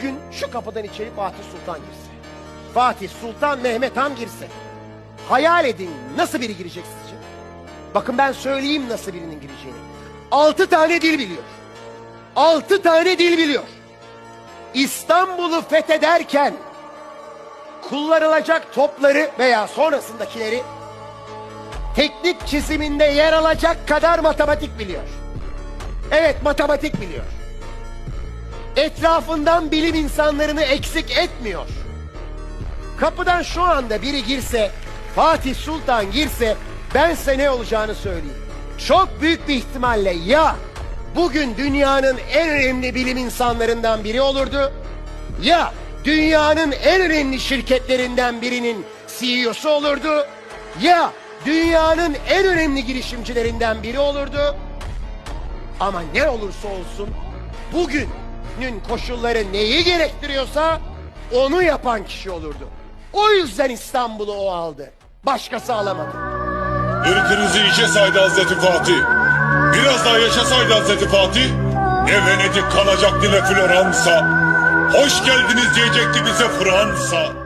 bugün şu kapıdan içeri Fatih Sultan girse. Fatih Sultan Mehmet Han girse. Hayal edin nasıl biri girecek sizce? Bakın ben söyleyeyim nasıl birinin gireceğini. Altı tane dil biliyor. Altı tane dil biliyor. İstanbul'u fethederken kullanılacak topları veya sonrasındakileri teknik çiziminde yer alacak kadar matematik biliyor. Evet matematik biliyor. Etrafından bilim insanlarını eksik etmiyor. Kapıdan şu anda biri girse, Fatih Sultan girse ben size ne olacağını söyleyeyim. Çok büyük bir ihtimalle ya bugün dünyanın en önemli bilim insanlarından biri olurdu ya dünyanın en önemli şirketlerinden birinin CEO'su olurdu ya dünyanın en önemli girişimcilerinden biri olurdu. Ama ne olursa olsun bugünün koşulları neyi gerektiriyorsa onu yapan kişi olurdu. O yüzden İstanbul'u o aldı. Başkası alamadı. Irkınızı içe saydı Hazreti Fatih. Biraz daha yaşasaydı Hazreti Fatih. Ne Venedik kalacaktı ne Floransa. Hoş geldiniz diyecekti bize Fransa.